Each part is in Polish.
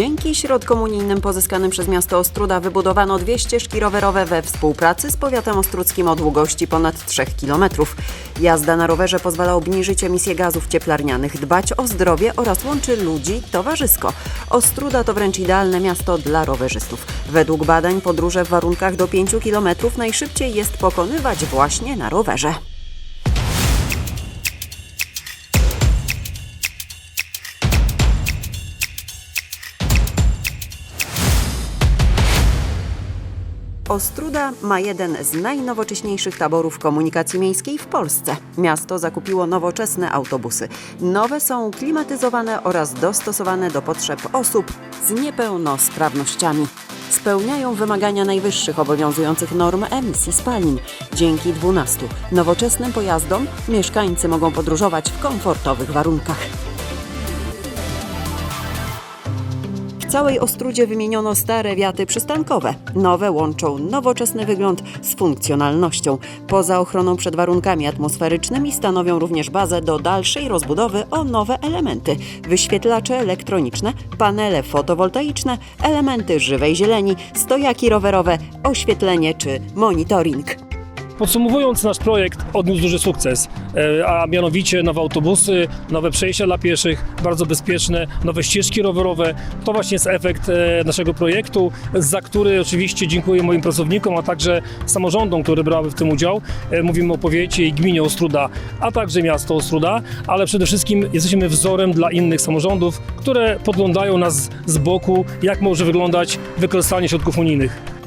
Dzięki środkom unijnym pozyskanym przez miasto Ostruda wybudowano dwie ścieżki rowerowe we współpracy z powiatem ostrudzkim o długości ponad 3 km. Jazda na rowerze pozwala obniżyć emisję gazów cieplarnianych, dbać o zdrowie oraz łączy ludzi towarzysko. Ostruda to wręcz idealne miasto dla rowerzystów. Według badań podróże w warunkach do 5 km najszybciej jest pokonywać właśnie na rowerze. Ostruda ma jeden z najnowocześniejszych taborów komunikacji miejskiej w Polsce. Miasto zakupiło nowoczesne autobusy. Nowe są klimatyzowane oraz dostosowane do potrzeb osób z niepełnosprawnościami. Spełniają wymagania najwyższych obowiązujących norm emisji spalin. Dzięki 12 nowoczesnym pojazdom mieszkańcy mogą podróżować w komfortowych warunkach. Całej Ostrudzie wymieniono stare wiaty przystankowe. Nowe łączą nowoczesny wygląd z funkcjonalnością. Poza ochroną przed warunkami atmosferycznymi stanowią również bazę do dalszej rozbudowy o nowe elementy. Wyświetlacze elektroniczne, panele fotowoltaiczne, elementy żywej zieleni, stojaki rowerowe, oświetlenie czy monitoring. Podsumowując, nasz projekt odniósł duży sukces, e, a mianowicie nowe autobusy, nowe przejścia dla pieszych, bardzo bezpieczne, nowe ścieżki rowerowe. To właśnie jest efekt e, naszego projektu, za który oczywiście dziękuję moim pracownikom, a także samorządom, które brały w tym udział. E, Mówimy o powiecie i gminie Ostruda, a także miasto Ostruda, ale przede wszystkim jesteśmy wzorem dla innych samorządów, które podglądają nas z boku, jak może wyglądać wykorzystanie środków unijnych.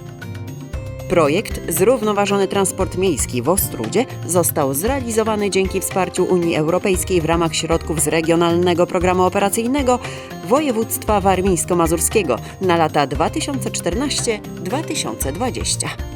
Projekt Zrównoważony Transport Miejski w Ostrudzie został zrealizowany dzięki wsparciu Unii Europejskiej w ramach środków z Regionalnego Programu Operacyjnego Województwa Warmińsko-Mazurskiego na lata 2014-2020.